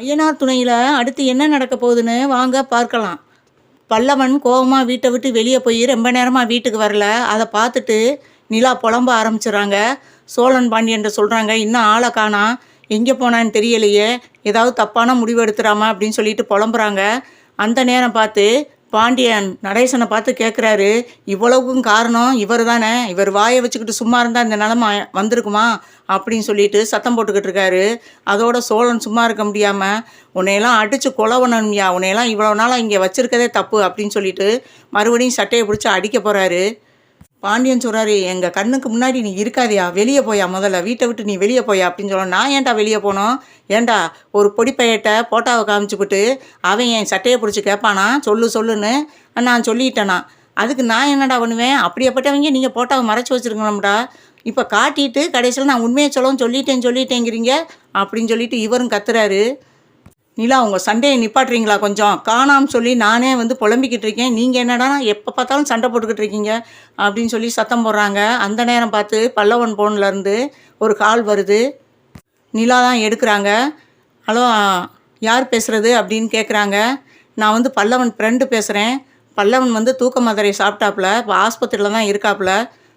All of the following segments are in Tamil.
ஐயனார் துணையில் அடுத்து என்ன நடக்க போகுதுன்னு வாங்க பார்க்கலாம். பல்லவன் கோவமாக வீட்டை விட்டு வெளியே போய் ரொம்ப நேரமாக வீட்டுக்கு வரல. அதை பார்த்துட்டு நிலா புலம்ப ஆரம்பிச்சிடுறாங்க சோழன் பாண்டியன்ட்ட சொல்கிறாங்க இன்னும் ஆளை காணா. எங்கே போனான்னு தெரியலையே. ஏதாவது தப்பான முடிவு எடுத்துடாமா அப்படின்னு சொல்லிட்டு புலம்புறாங்க. அந்த நேரம் பார்த்து பாண்டியன் நடேசனை பார்த்து கேட்குறாரு இவ்வளவுக்கும் காரணம் இவர் தானே. இவர் வாயை வச்சுக்கிட்டு சும்மா இருந்தால் இந்த நிலமை வந்திருக்குமா? அப்படின்னு சொல்லிட்டு சத்தம் போட்டுக்கிட்டு இருக்காரு. அதோட சோழன் சும்மா இருக்க முடியாமல் உன்னையெல்லாம் அடித்து கொலை உன்னையெல்லாம் இவ்வளோ நாளாக இங்கே வச்சுருக்கதே தப்பு அப்படின்னு சொல்லிட்டு மறுபடியும் சட்டையை பிடிச்சி அடிக்க போகிறாரு பாண்டியன் சொல்கிறாரு எங்கள் கண்ணுக்கு முன்னாடி நீ இருக்காதியா? வெளியே போயா முதல்ல? வீட்டை விட்டு நீ வெளியே போயா? அப்படின்னு சொல்ல நான் ஏன்டா வெளியே போனோம்? ஏன்டா ஒரு பொடி போட்டாவை காமிச்சுப்புட்டு அவன் என் சட்டையை பிடிச்சி கேட்பானா? சொல்லு சொல்லுன்னு. நான் சொல்லிட்டேனா. அதுக்கு நான் என்னடா பண்ணுவேன்? அப்படியேப்பட்டவங்க நீங்கள் போட்டாவை மறைச்சி வச்சுருக்கணும்டா. இப்போ காட்டிட்டு கடைசியில் நான் உண்மையை சொல்லவும் சொல்லிட்டேன் சொல்லிட்டேங்கிறீங்க அப்படின்னு சொல்லிட்டு இவரும் கத்துறாரு. நிலா உங்கள் சண்டையை நிப்பாட்டுறீங்களா கொஞ்சம்? காணாமல் சொல்லி நானே வந்து புலம்பிக்கிட்டு இருக்கேன். நீங்கள் என்னடா எப்போ பார்த்தாலும் சண்டை போட்டுக்கிட்டு இருக்கீங்க? அப்படின்னு சொல்லி சத்தம் போடுறாங்க. அந்த நேரம் பார்த்து பல்லவன் ஃபோன்லேருந்து ஒரு கால் வருது. நிலா தான் எடுக்கிறாங்க. ஹலோ யார் பேசுகிறது அப்படின்னு கேட்குறாங்க நான் வந்து பல்லவன் ஃப்ரெண்டு பேசுகிறேன் பல்லவன் வந்து தூக்க மதுரை சாப்பிட்டாப்புல. இப்போ ஆஸ்பத்திரியில் தான் இருக்காப்புல.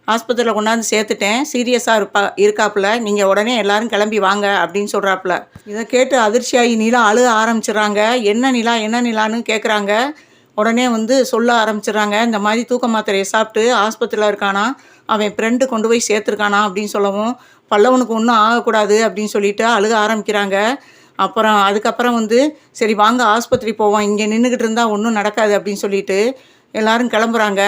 ஆஸ்பத்திரியில் கொண்டாந்து சேர்த்துட்டேன். சீரியஸாக இருப்பா இருக்காப்புல. நீங்கள் உடனே எல்லாரும் கிளம்பி வாங்க அப்படின்னு சொல்கிறாப்புல இதை கேட்டு அதிர்ச்சியாகி நிலா அழுக ஆரம்பிச்சிடுறாங்க. என்ன நிலா என்ன நிலான்னு கேட்குறாங்க உடனே வந்து சொல்ல ஆரம்பிச்சிடுறாங்க. இந்த மாதிரி தூக்க மாத்திரையை சாப்பிட்டு ஆஸ்பத்திரியில் இருக்கானா? அவன் ஃப்ரெண்டு கொண்டு போய் சேர்த்துருக்கானா? அப்படின்னு சொல்லவும் பல்லவனுக்கு ஒன்றும் ஆகக்கூடாது அப்படின்னு சொல்லிட்டு அழுக ஆரம்பிக்கிறாங்க. அப்புறம் அதுக்கப்புறம் வந்து சரி வாங்க ஆஸ்பத்திரி போவோம். இங்கே நின்றுக்கிட்டு இருந்தால் ஒன்றும் நடக்காது அப்படின்னு சொல்லிட்டு எல்லோரும் கிளம்புறாங்க.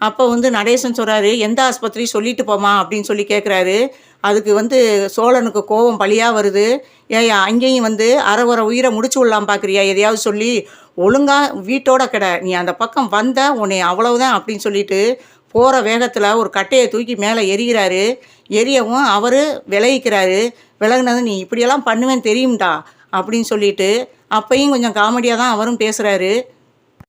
அப்போ வந்து நடேசன் சொல்கிறாரு எந்த ஆஸ்பத்திரி சொல்லிட்டு போமா அப்படின்னு சொல்லி கேட்குறாரு அதுக்கு வந்து சோழனுக்கு கோபம் பழியாக வருது. ஏயா அங்கேயும் வந்து அரை உயிரை முடிச்சு விடலாம் பார்க்குறியா எதையாவது சொல்லி ஒழுங்காக வீட்டோட கிட. நீ அந்த பக்கம் வந்த உன்னை அவ்வளவுதான் அப்படின்னு சொல்லிட்டு போகிற வேகத்தில் ஒரு கட்டையை தூக்கி மேலே எரிகிறாரு எரியவும் அவர் விளைவிக்கிறாரு விலகுனது நீ இப்படியெல்லாம் பண்ணுவேன் தெரியும்டா அப்படின்னு சொல்லிட்டு அப்பையும் கொஞ்சம் காமெடியாக தான் அவரும் பேசுகிறாரு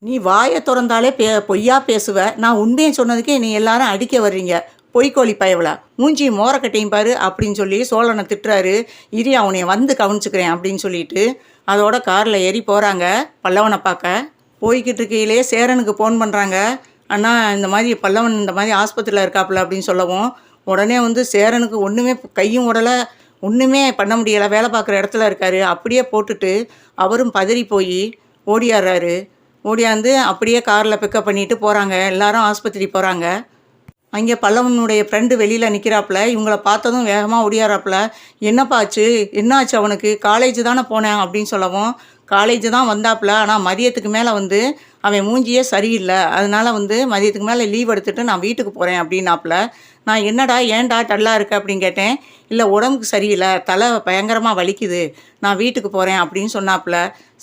நீ வாயை திறந்தாலே பே பொய்யா பேசுவ. நான் உண்மையை சொன்னதுக்கே நீ எல்லாரும் அடிக்க வர்றீங்க. பொய்க்கோழி பயவலா மூஞ்சி மோரக்கட்டையும் பாரு அப்படின்னு சொல்லி சோழனை திட்டுறாரு. இரி அவனை வந்து கவனிச்சுக்கிறேன் அப்படின்னு சொல்லிட்டு அதோட காரில் ஏறி போகிறாங்க பல்லவனை பார்க்க. போய்கிட்டு இருக்கையிலே சேரனுக்கு ஃபோன் பண்ணுறாங்க அண்ணா இந்த மாதிரி பல்லவன் இந்த மாதிரி ஆஸ்பத்திரியில் இருக்காப்புல அப்படின்னு சொல்லவும் உடனே வந்து சேரனுக்கு ஒன்றுமே கையும் உடலை ஒன்றுமே பண்ண முடியலை வேலை பார்க்குற இடத்துல இருக்காரு. அப்படியே போட்டுட்டு அவரும் பதறி போய் ஓடியாடுறாரு. ஓடியாந்து அப்படியே காரில் பிக்கப் பண்ணிட்டு போகிறாங்க எல்லாரும் ஆஸ்பத்திரி போகிறாங்க அங்கே பல்லவனுடைய ஃப்ரெண்டு வெளியில் நிற்கிறாப்புல இவங்கள பார்த்ததும் வேகமாக ஓடியாராப்புல. என்னப்பா ஆச்சு? அவனுக்கு? காலேஜ் தானே போனேன் அப்படின்னு சொல்லவும் காலேஜ் தான் வந்தாப்புல. ஆனால் மதியத்துக்கு மேலே வந்து அவன் மூஞ்சியே சரியில்லை. அதனால வந்து மதியத்துக்கு மேலே லீவ் எடுத்துகிட்டு நான் வீட்டுக்கு போகிறேன் அப்படின்னாப்புல. நான் என்னடா ஏன்டா டல்லாக இருக்க அப்படின்னு கேட்டேன். இல்லை உடம்புக்கு சரியில்லை. தலை பயங்கரமாக வலிக்குது. நான் வீட்டுக்கு போகிறேன் அப்படின்னு சொன்னாப்புல.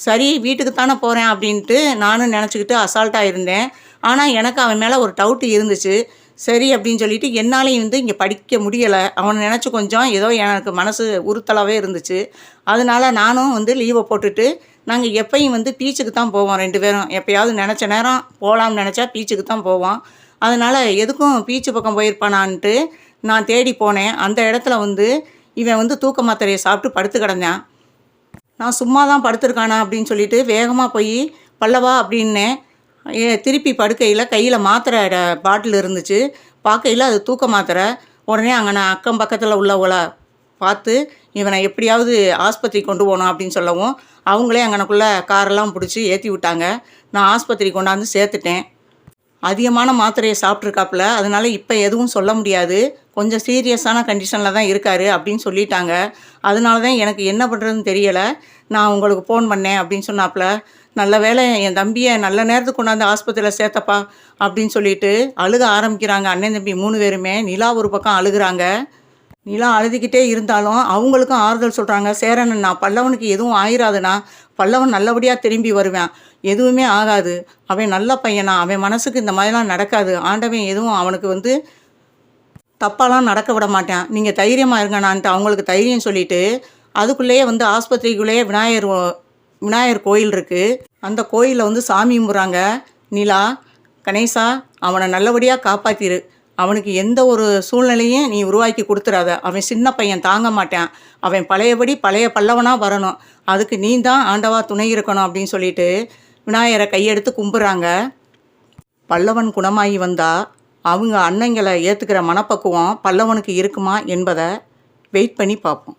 சரி வீட்டுக்கு தானே போகிறேன் அப்படின்ட்டு நானும் நினச்சிக்கிட்டு அசால்ட்டாக இருந்தேன் ஆனால் எனக்கு அவன் மேலே ஒரு டவுட்டு இருந்துச்சு. சரி அப்படின்னு சொல்லிட்டு என்னாலையும் வந்து இங்கே படிக்க முடியலை. அவனை நினச்சி கொஞ்சம் ஏதோ எனக்கு மனசு உறுத்தலாகவே இருந்துச்சு. அதனால நானும் வந்து லீவை போட்டுட்டு நாங்கள் எப்பயும் வந்து பீச்சுக்கு தான் போவோம் ரெண்டு பேரும். எப்பயாவது நினச்ச நேரம் போகலாம்னு நினச்சா பீச்சுக்கு தான் போவோம். அதனால் எதுக்கும் பீச்சு பக்கம் போயிருப்பானான்ட்டு நான் தேடி போனேன். அந்த இடத்துல வந்து இவன் வந்து தூக்க மாத்திரையை சாப்பிட்டு படுத்து கிடந்தான். நான் சும்மா தான் படுத்துருக்கானா அப்படின்னு சொல்லிட்டு வேகமாக போய் பல்லவா அப்படின்னேன். ஏ திருப்பி படுக்கையில் கையில் மாத்திரை பாட்டில் இருந்துச்சு. பார்க்கையில் அது தூக்க மாத்திரை. உடனே அங்கே நான் அக்கம் பக்கத்தில் உள்ளவளை பார்த்து இவனை எப்படியாவது ஆஸ்பத்திரி கொண்டு போகணும் அப்படின்னு சொல்லவும் அவங்களே அங்கனக்குள்ளே காரெல்லாம் பிடிச்சி ஏற்றி விட்டாங்க. நான் ஆஸ்பத்திரி கொண்டாந்து சேர்த்துட்டேன். அதிகமான மாத்திரையை சாப்பிட்ருக்காப்புல அதனால இப்போ எதுவும் சொல்ல முடியாது. கொஞ்சம் சீரியஸான கண்டிஷனில் தான் இருக்கார் அப்படின்னு சொல்லிட்டாங்க. அதனால தான் எனக்கு என்ன பண்ணுறதுன்னு தெரியலை. நான் உங்களுக்கு ஃபோன் பண்ணேன் அப்படின்னு சொன்னாப்புல நல்ல வேளை என் தம்பியை நல்ல நேரத்துக்கு கொண்டாந்து ஆஸ்பத்திரியில் சேர்த்தப்பா அப்படின்னு சொல்லிட்டு அழுக ஆரம்பிக்கிறாங்க அண்ணன் தம்பி மூணு பேருமே. நிலா ஒரு பக்கம் அழுகுறாங்க. நிலா அழுதுகிட்டே இருந்தாலும் அவங்களுக்கும் ஆறுதல் சொல்கிறாங்க சேரன் நான் பல்லவனுக்கு எதுவும் ஆயிராதுண்ணா. பல்லவன் நல்லபடியாக திரும்பி வருவேன். எதுவுமே ஆகாது. அவன் நல்ல பையனா? அவன் மனசுக்கு இந்த மாதிரிலாம் நடக்காது. ஆண்டவன் எதுவும் அவனுக்கு வந்து தப்பாலாம் நடக்க விட மாட்டேன். நீங்கள் தைரியமாக இருங்கண்ணான்ட்டு அவங்களுக்கு தைரியம் சொல்லிட்டு அதுக்குள்ளேயே வந்து ஆஸ்பத்திரிக்குள்ளேயே விநாயகர் ஓ- விநாயகர் கோயில் இருக்குது அந்த கோயிலில் வந்து சாமி கும்பிட்றாங்க. நிலா கணேசா அவனை நல்லபடியாக காப்பாற்றிரு அவனுக்கு எந்த ஒரு சூழ்நிலையும் நீ உருவாக்கி கொடுத்துறாத. அவன் சின்ன பையன் தாங்க மாட்டான். அவன் பழையபடி பழைய பல்லவனாக வரணும். அதுக்கு நீ தான் ஆண்டவா துணை இருக்கணும் அப்படின்னு சொல்லிட்டு விநாயகரை கையெடுத்து கும்பிட்றாங்க. பல்லவன் குணமாகி வந்தால் அவங்க அன்னைங்களை ஏற்றுக்கிற மனப்பக்குவம் பல்லவனுக்கு இருக்குமா என்பதை வெயிட் பண்ணி பார்ப்போம்.